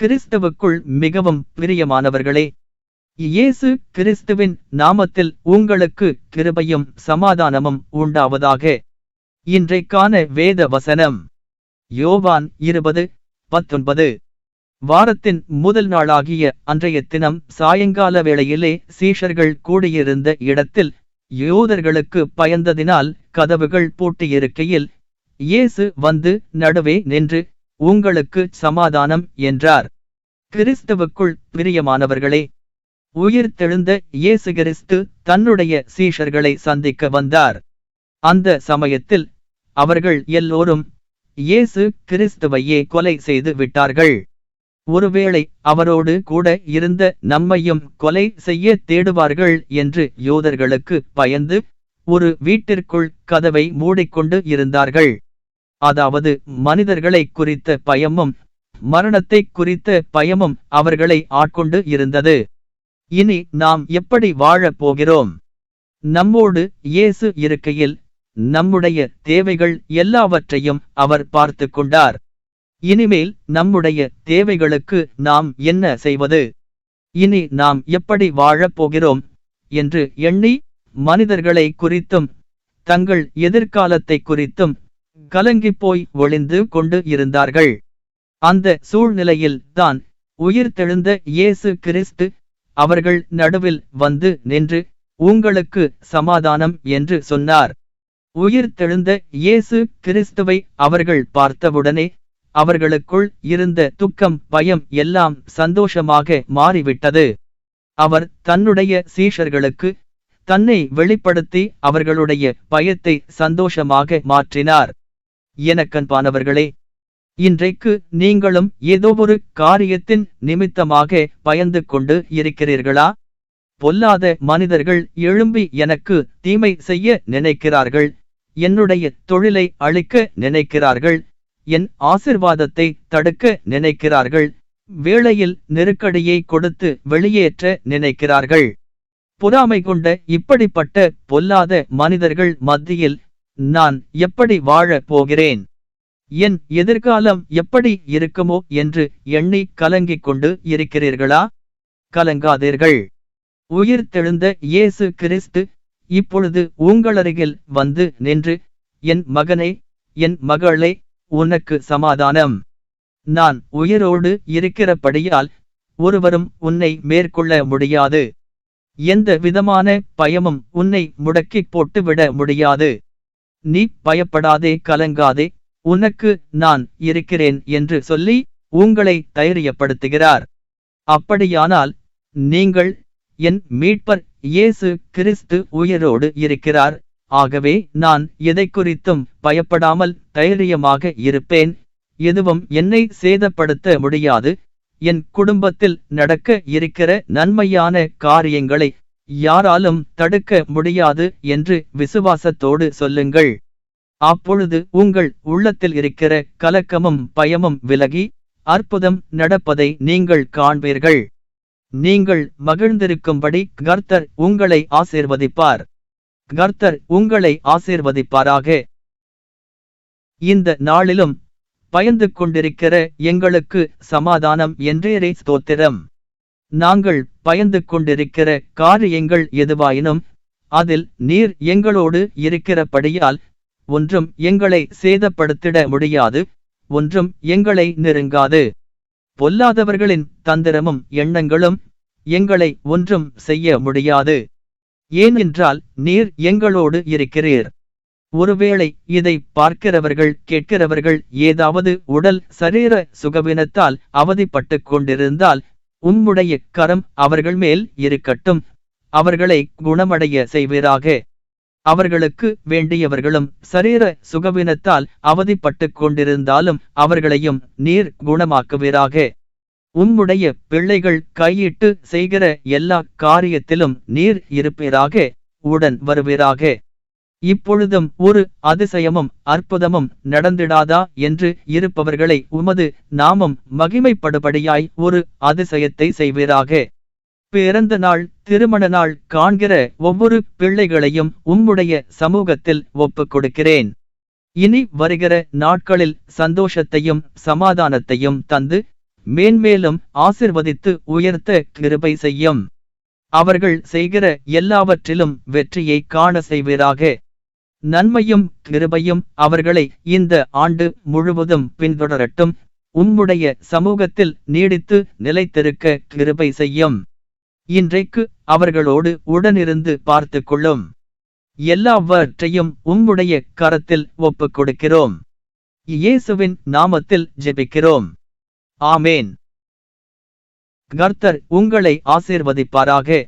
கிறிஸ்துவுக்குள் மிகவும் பிரியமானவர்களே இயேசு கிறிஸ்துவின் நாமத்தில் உங்களுக்கு கிருபையும் சமாதானமும் உண்டாவதாக. இன்றைக்கான வேத வசனம் யோவான் இருபது பத்தொன்பது. வாரத்தின் முதல் நாளாகிய அன்றைய தினம் சாயங்கால வேளையிலே சீஷர்கள் கூடியிருந்த இடத்தில் யூதர்களுக்கு பயந்ததினால் கதவுகள் பூட்டியிருக்கையில் இயேசு வந்து நடுவே நின்று உங்களுக்கு சமாதானம் என்றார். கிறிஸ்துவுக்குள் பிரியமானவர்களே உயிர் தெழுந்த இயேசு கிறிஸ்து தன்னுடைய சீஷர்களை சந்திக்க வந்தார். அந்த சமயத்தில் அவர்கள் எல்லோரும் இயேசு கிறிஸ்துவையே கொலை செய்து விட்டார்கள். ஒருவேளை அவரோடு கூட இருந்த நம்மையும் கொலை செய்ய தேடுவார்கள் என்று யோதர்களுக்கு பயந்து ஒரு வீட்டிற்குள் கதவை மூடிக்கொண்டு இருந்தார்கள். அதாவது மனிதர்களை குறித்த பயமும் மரணத்தை குறித்த பயமும் அவர்களை ஆட்கொண்டு இருந்தது. இனி நாம் எப்படி வாழப் போகிறோம்? நம்மோடு இயேசு இருக்கையில் நம்முடைய தேவைகள் எல்லாவற்றையும் அவர் பார்த்து கொண்டார். இனிமேல் நம்முடைய தேவைகளுக்கு நாம் என்ன செய்வது? இனி நாம் எப்படி வாழப் போகிறோம்? என்று எண்ணி மனிதர்களை குறித்தும் தங்கள் எதிர்காலத்தை குறித்தும் கலங்கிப்போய் ஒளிந்து கொண்டு இருந்தார்கள். அந்த சூழ்நிலையில் தான் உயிர்த்தெழுந்த இயேசு கிறிஸ்து அவர்கள் நடுவில் வந்து நின்று உங்களுக்கு சமாதானம் என்று சொன்னார். உயிர்த்தெழுந்த இயேசு கிறிஸ்துவை அவர்கள் பார்த்தவுடனே அவர்களுக்குள் இருந்த துக்கம் பயம் எல்லாம் சந்தோஷமாக மாறிவிட்டது. அவர் தன்னுடைய சீஷர்களுக்கு தன்னை வெளிப்படுத்தி அவர்களுடைய பயத்தை சந்தோஷமாக மாற்றினார். எனக்கன்பானவர்களே இன்றைக்கு நீங்களும் ஏதோ ஒரு காரியத்தின் நிமித்தமாக பயந்து கொண்டு இருக்கிறீர்களா? பொல்லாத மனிதர்கள் எழும்பி எனக்கு தீமை செய்ய நினைக்கிறார்கள். என்னுடைய தொழிலை அழிக்க நினைக்கிறார்கள். என் ஆசிர்வாதத்தை தடுக்க நினைக்கிறார்கள். வேளையில் நெருக்கடியை கொடுத்து வெளியேற்ற நினைக்கிறார்கள். பொறாமை கொண்ட இப்படிப்பட்ட பொல்லாத மனிதர்கள் மத்தியில் நான் எப்படி வாழப் போகிறேன்? என் எதிர்காலம் எப்படி இருக்குமோ என்று எண்ணி கலங்கிக் கொண்டு இருக்கிறீர்களா? கலங்காதீர்கள். உயிர்த்தெழுந்த இயேசு கிறிஸ்து இப்பொழுது உங்களருகில் வந்து நின்று என் மகனே என் மகளே உனக்கு சமாதானம். நான் உயிரோடு இருக்கிறபடியால் ஒருவரும் உன்னை மேற்கொள்ள முடியாது. எந்த விதமான பயமும் உன்னை முடக்கிப் போட்டுவிட முடியாது. நீ பயப்படாதே கலங்காதே. உனக்கு நான் இருக்கிறேன் என்று சொல்லி உங்களை தைரியப்படுத்துகிறார். அப்படியானால் நீங்கள் என் மீட்பர் இயேசு கிறிஸ்து உயிரோடு இருக்கிறார். ஆகவே நான் எதை குறித்தும் பயப்படாமல் தைரியமாக இருப்பேன். எதுவும் என்னை சேதப்படுத்த முடியாது. என் குடும்பத்தில் நடக்க இருக்கிற நன்மையான காரியங்களை யாராலும் தடுக்க முடியாது என்று விசுவாசத்தோடு சொல்லுங்கள். அப்பொழுது உங்கள் உள்ளத்தில் இருக்கிற கலக்கமும் பயமும் விலகி அற்புதம் நடப்பதை நீங்கள் காண்பீர்கள். நீங்கள் மகிழ்ந்திருக்கும்படி கர்த்தர் உங்களை ஆசீர்வதிப்பார். கர்த்தர் உங்களை ஆசீர்வதிப்பாராக. இந்த நாளிலும் பயந்து கொண்டிருக்கிற எங்களுக்கு சமாதானம் என்றேரே ஸ்தோத்திரம். நாங்கள் பயந்து கொண்டிருக்கிற காரியங்கள் எதுவாயினும் அதில் நீர் எங்களோடு இருக்கிறபடியால் ஒன்றும் எங்களை சேதப்படுத்திட முடியாது ஒன்றும் எங்களை நெருங்காது. பொல்லாதவர்களின் தந்திரமும் எண்ணங்களும் எங்களை ஒன்றும் செய்ய முடியாது. ஏனென்றால் நீர் எங்களோடு இருக்கிறீர். ஒருவேளை இதை பார்க்கிறவர்கள் கேட்கிறவர்கள் ஏதாவது உடல் சரீர சுகவினத்தால் அவதிப்பட்டுக் கொண்டிருந்தால் உம்முடைய கரம் அவர்கள் மேல் இருக்கட்டும். அவர்களை குணமடைய செய்வீராக. அவர்களுக்கு வேண்டியவர்களும் சரீர சுகவினத்தால் அவதிப்பட்டு கொண்டிருந்தாலும் அவர்களையும் நீர் குணமாக்குவீராக. உம்முடைய பிள்ளைகள் கையிட்டு செய்கிற எல்லா காரியத்திலும் நீர் இருப்பீராக. உடன் வருவீராக. இப்பொழுதும் ஒரு அதிசயமும் அற்புதமும் நடந்திடாதா என்று இருப்பவர்களை உமது நாமம் மகிமைப்படுபடியாய் ஒரு அதிசயத்தை செய்வீராக. பிறந்த நாள் திருமண நாள் காண்கிற ஒவ்வொரு பிள்ளைகளையும் உம்முடைய சமூகத்தில் ஒப்புக் கொடுக்கிறேன் இனி வருகிற நாட்களில் சந்தோஷத்தையும் சமாதானத்தையும் தந்து மேன்மேலும் ஆசிர்வதித்து உயர்த்த கிருபை செய்யும். அவர்கள் செய்கிற எல்லாவற்றிலும் வெற்றியை காண செய்வீராக. நன்மையும் கிருபையும் அவர்களை இந்த ஆண்டு முழுவதும் பின்தொடரட்டும். உம்முடைய சமூகத்தில் நீடித்து நிலைத்திருக்க கிருபை செய்யும். இன்றைக்கு அவர்களோடு உடனிருந்து பார்த்து கொள்ளும். எல்லாவற்றையும் உம்முடைய கரத்தில் ஒப்புக் கொடுக்கிறோம். இயேசுவின் நாமத்தில் ஜெபிக்கிறோம். ஆமேன். கர்த்தர் உங்களை ஆசீர்வதிப்பாராக.